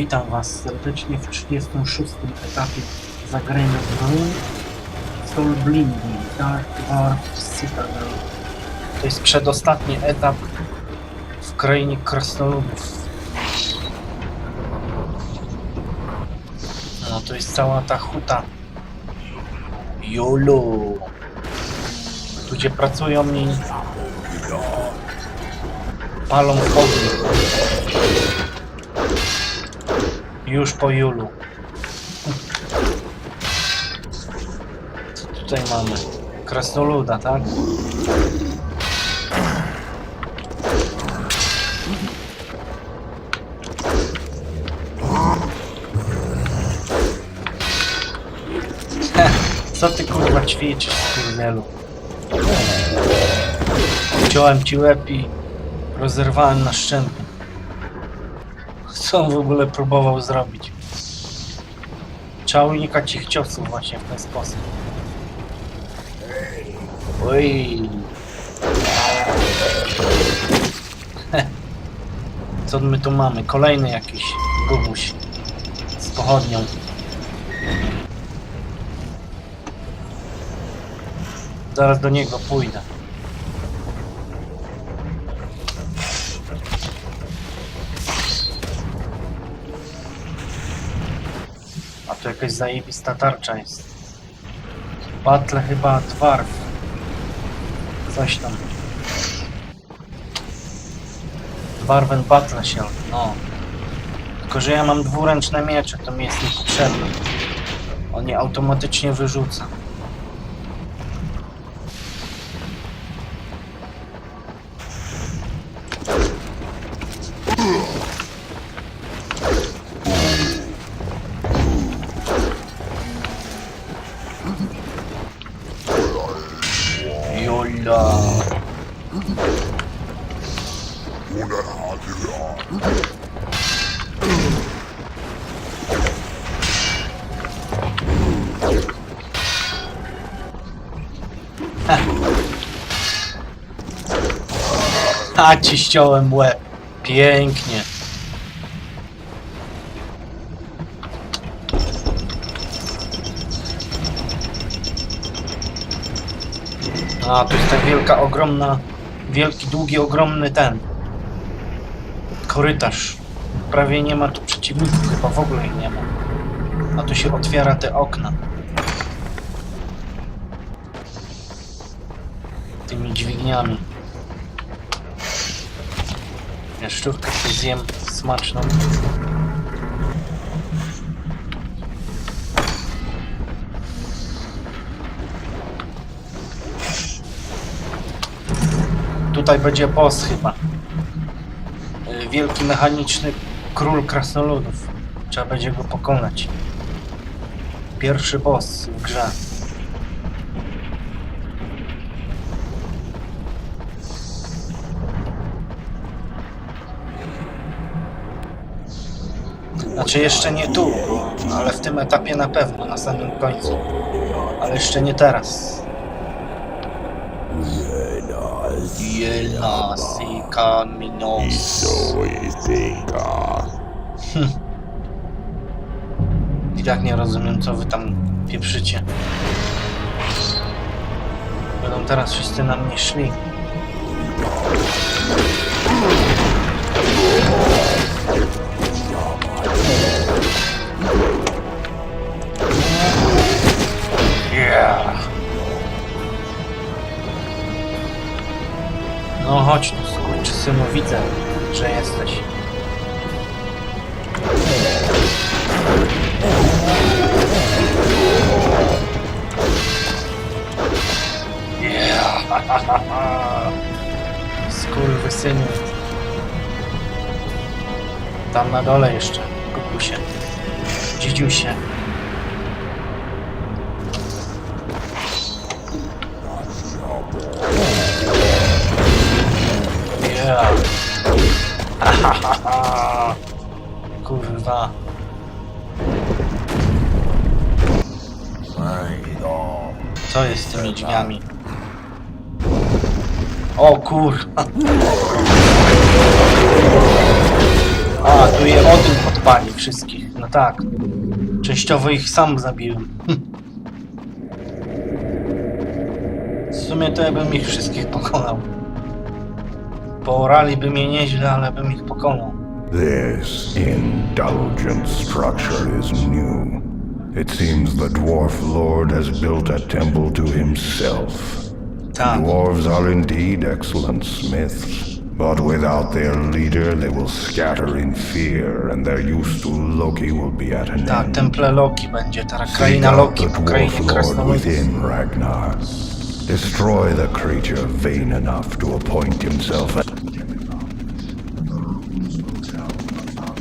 Witam Was serdecznie w 36 etapie zagrania Soul Blinding Dark Dwarf Citadel. To jest przedostatni etap w krainie krasnoludów. No to jest cała ta huta. Julu. Tu gdzie pracują i palą w ogniu. Już po Julu. Co tutaj mamy? Krasnoluda, tak? Co ty kurwa ćwiczysz, kurdelu? Wciąłem ci łeb i rozerwałem na szczępy. Co on w ogóle próbował zrobić? Trzeba unikać ich ciosów właśnie w ten sposób. Oj. Co my tu mamy? Kolejny jakiś gubuś z pochodnią. Zaraz do niego pójdę. Tu jakaś zajebista tarcza jest. Battle chyba dwarf. Coś tam. Dwarven Battle się, no. Tylko, że ja mam dwuręczne miecze, to mi jest niepotrzebne. On je automatycznie wyrzuca. A ci ściąłem łeb. Pięknie. A, tu jest ta wielka, ogromna, wielki, długi, ogromny ten korytarz. Prawie nie ma tu przeciwników, chyba w ogóle ich nie ma. A tu się otwiera te okna. Tymi dźwigniami. Ja szczurkę sobie zjem smaczną. Tutaj będzie boss chyba. Y, Wielki mechaniczny król krasnoludów. Trzeba będzie go pokonać. Pierwszy boss w grze. Znaczy jeszcze nie tu, ale w tym etapie na pewno, na samym końcu. Ale jeszcze nie teraz. Jedna sika minos. I tak nie rozumiem, co wy tam pieprzycie. Będą teraz wszyscy na mnie szli. Yeah. No chodź tu, skurczysynu, widzę, że jesteś. Yeah. Skurwysynu. Tam na dole jeszcze, kukusie. Dzidziusie. Yeah. Kurwa. Co jest z tymi drzwiami? O kurwa. A, tu je Odyn pod odpali wszystkich. No tak. Częściowo ich sam zabiłem. W sumie to ja bym ich wszystkich pokonał. Pooraliby mnie nieźle, ale bym ich pokonał. This indulgent structure is new. It seems the dwarf lord has built a temple to himself. Tak. Dwarves are indeed excellent smiths, but without their leader, they will scatter in fear, and their use to Loki will be at an Tak, end. temple Loki będzie, Seek kraina Loki the po krainie dwarf lord krasnoludów. within Ragnar. Destroy the creature vain enough to appoint himself a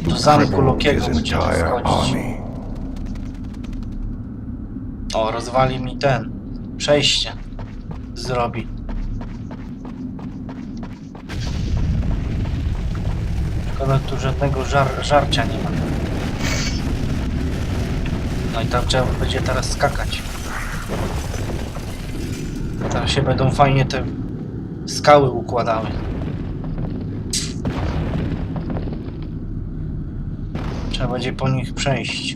Do zamku cripple Lokiego his będziemy entire wchodzić. army. O, rozwali mi ten. Przejście. Zrobi. Szkoda, tu żadnego żar żarcia nie ma. No i tam trzeba będzie teraz skakać. Teraz się będą fajnie te skały układały. Trzeba będzie po nich przejść.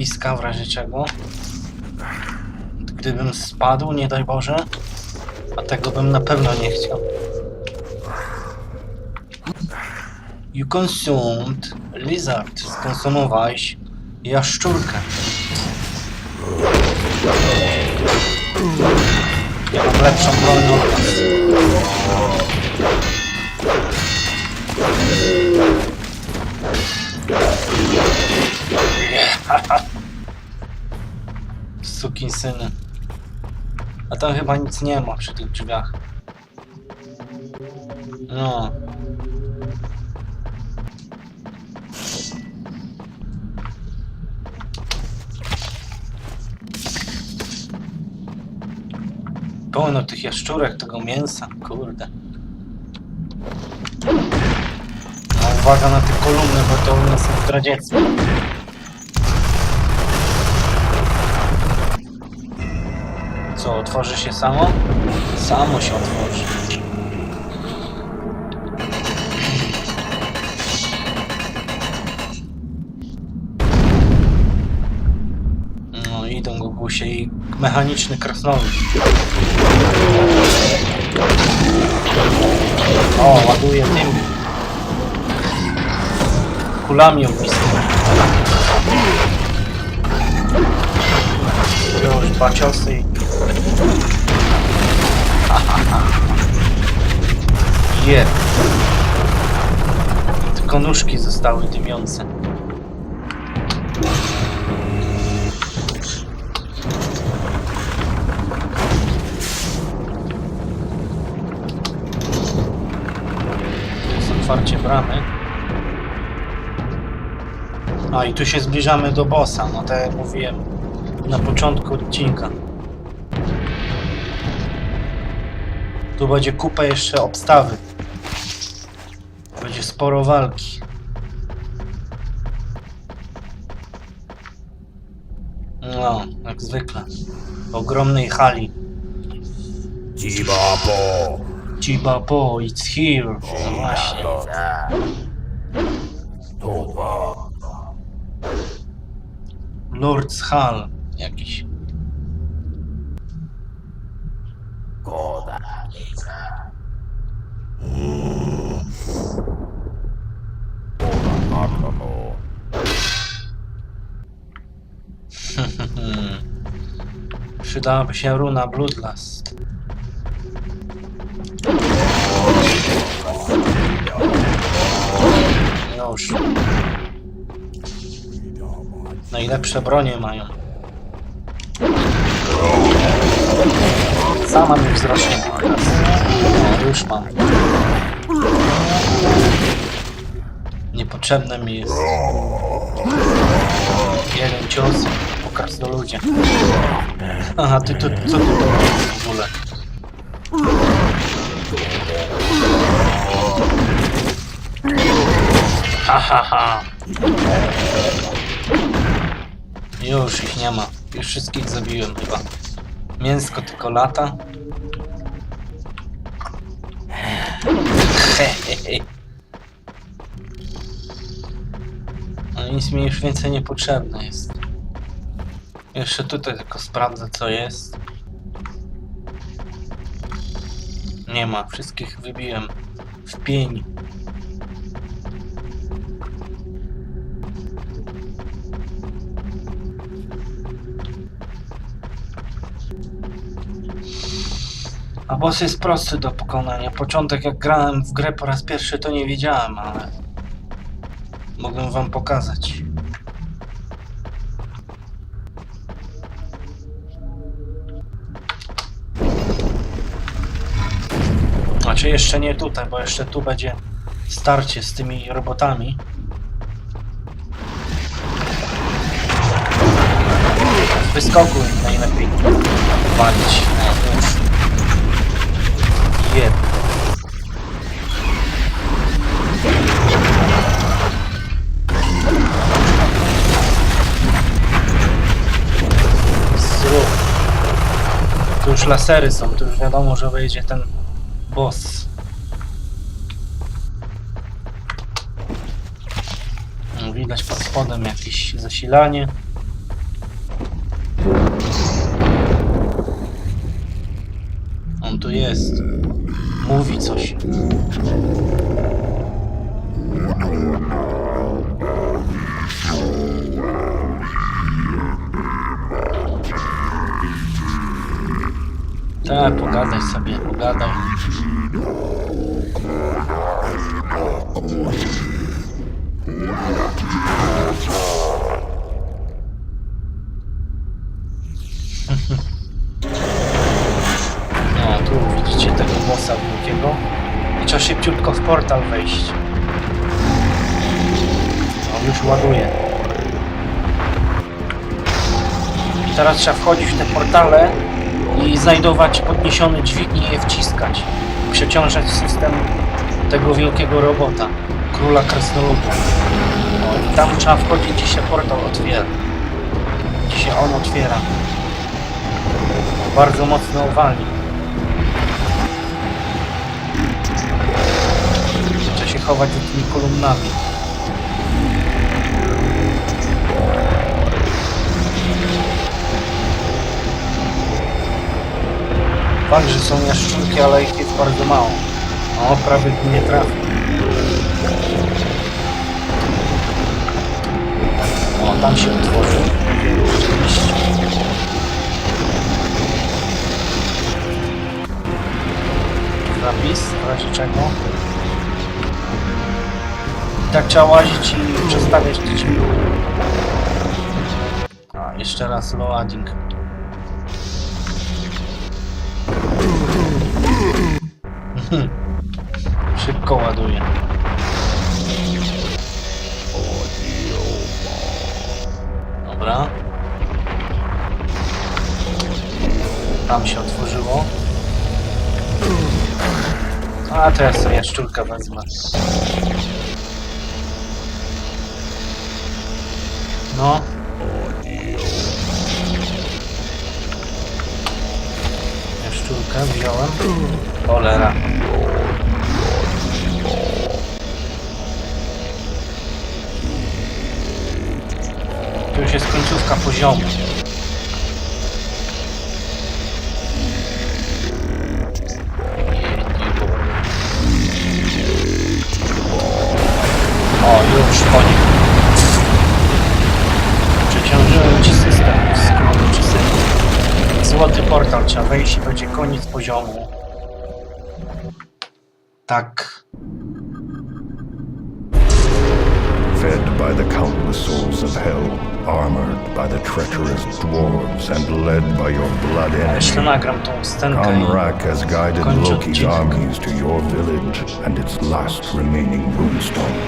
Zapiska w razie czego. Gdybym spadł, nie daj Boże. A tego bym na pewno nie chciał. You consumed lizard. Skonsumowałeś jaszczurkę. Ja mam lepszą broń od was. Sukinsyny. A tam chyba nic nie ma przy tych drzwiach. No. Pełno tych jaszczurek, tego mięsa, kurde. No, uwaga na te kolumny, bo to one są zdradzieckie. Co, otworzy się samo? Samo się otworzy. No, idą gugusie i mechaniczny krasnolud. O, ładuje tym. Kulami ognistymi. Już dwa ciosy i... Je. Tylko nóżki zostały dymiące. Jest otwarcie bramy. A i tu się zbliżamy do bossa, no tak jak mówiłem na początku odcinka. Tu będzie kupa jeszcze obstawy. Będzie sporo walki. No, jak zwykle. W ogromnej hali. Jibapo. Chibapo, it's here. No właśnie. Lord's Hall jakiś. Przydałaby się runa Bloodlust. Już. Najlepsze bronie mają. Sama mi wzrośnie już mam. Niepotrzebne mi jest. Jeden cios po krasnoludzie. Aha, ty, ty, co ty robisz w ogóle? Ha, ha, ha. Już ich nie ma. Już wszystkich zabiłem chyba. Mięsko tylko lata. Hehehe. Nic mi już więcej nie potrzebne jest. Jeszcze tutaj tylko sprawdzę co jest. Nie ma, wszystkich wybiłem w pień. A boss jest prosty do pokonania. Początek jak grałem w grę po raz pierwszy to nie wiedziałem, ale mogę wam pokazać. Znaczy jeszcze nie tutaj, bo jeszcze tu będzie starcie z tymi robotami. Z wyskoku najlepiej walić. Już. Jeb. Już lasery są, tu już wiadomo, że wejdzie ten boss. No, Widać pod spodem jakieś zasilanie. On tu jest. Mówi coś. Tak, pogadaj sobie, pogadaj. No, tu widzicie tego bossa wielkiego. I trzeba szybciutko w portal wejść. On już ładuje. I teraz trzeba wchodzić w te portale i znajdować podniesione dźwignie i je wciskać. Przeciążać system tego wielkiego robota, króla krasnoludów. No tam trzeba wchodzić, gdzie się portal otwiera. Gdzie się on otwiera. Bardzo mocno wali. Trzeba się chować za tymi kolumnami. Fakt, że są jaszczurki, ale ich jest bardzo mało. O, prawie tu nie trafi. O, tam się otworzył. Zapis, w razie czego. I tak trzeba łazić i przestawiać te. A, jeszcze raz loading. Szybko ładuje. Dobra. Tam się otworzyło. A ja sobie jaszczurkę wezmę. Jaszczurkę wziąłem. Cholera. Tu już jest końcówka poziomu. Trzeba wejść i będzie koniec poziomu. Tak. Fed by the countless souls of hell, armored by the treacherous dwarves, and led by your blood enemy, nagram tą scenkę i Conrak has guided Loki's armies to your village and its last remaining runestone.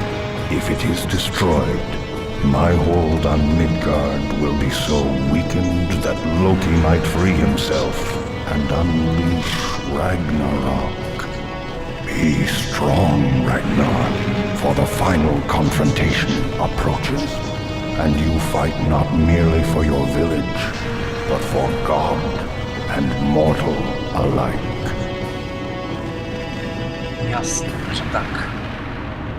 If it is destroyed, my hold on Midgard will be so weakened that Loki might free himself and unleash Ragnarok. Be strong, Ragnar, for the final confrontation approaches. and you fight not merely for your village, but for God and mortal alike. Jasne, że.